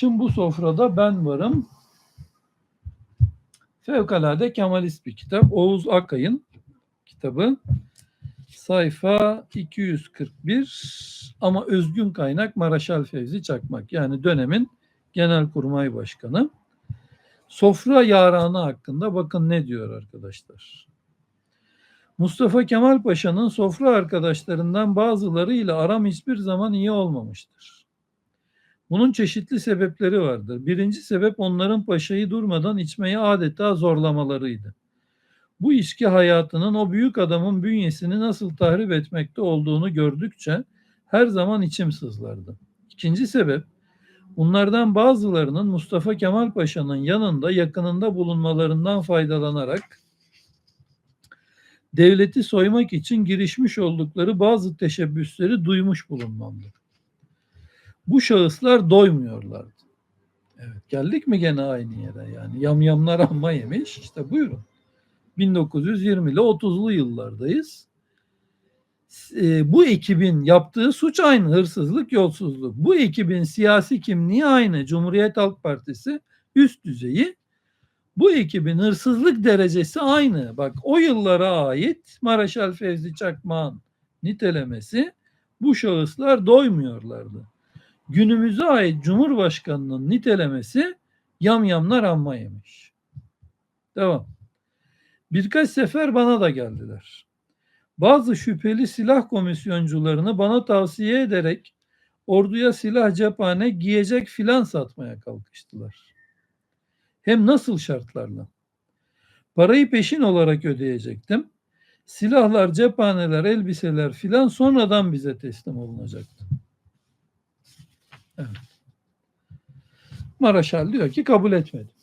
Şimdi bu sofrada ben varım. Fevkalade Kemalist bir kitap. Oğuz Akay'ın kitabı. Sayfa 241 ama özgün kaynak Maraşal Fevzi Çakmak. Yani dönemin Genelkurmay Başkanı. Sofra yaranı hakkında bakın ne diyor arkadaşlar. Mustafa Kemal Paşa'nın sofra arkadaşlarından bazılarıyla aram hiçbir zaman iyi olmamıştır. Bunun çeşitli sebepleri vardır. Birinci sebep onların paşayı durmadan içmeyi adeta zorlamalarıydı. Bu içki hayatının o büyük adamın bünyesini nasıl tahrip etmekte olduğunu gördükçe her zaman içim sızlardı. İkinci sebep bunlardan bazılarının Mustafa Kemal Paşa'nın yanında yakınında bulunmalarından faydalanarak devleti soymak için girişmiş oldukları bazı teşebbüsleri duymuş bulunmamdır. Bu şahıslar doymuyorlardı. Evet, geldik mi gene aynı yere yani yamyamlar amma yemiş işte buyurun. 1920 ile 30'lu yıllardayız. E, bu ekibin yaptığı suç aynı hırsızlık, yolsuzluk. Bu ekibin siyasi kimliği aynı Cumhuriyet Halk Partisi üst düzeyi. Bu ekibin hırsızlık derecesi aynı. Bak o yıllara ait Maraşal Fevzi Çakmak'ın nitelemesi bu şahıslar doymuyorlardı. Günümüze ait Cumhurbaşkanı'nın nitelemesi yamyamlar amma yemiş. Devam. Birkaç sefer bana da geldiler. Bazı şüpheli silah komisyoncularını bana tavsiye ederek orduya silah cephane giyecek filan satmaya kalkıştılar. Hem nasıl şartlarla? Parayı peşin olarak ödeyecektim. Silahlar, cephaneler, elbiseler filan sonradan bize teslim olunacaktı. Evet. Maraşal diyor ki kabul etmedim.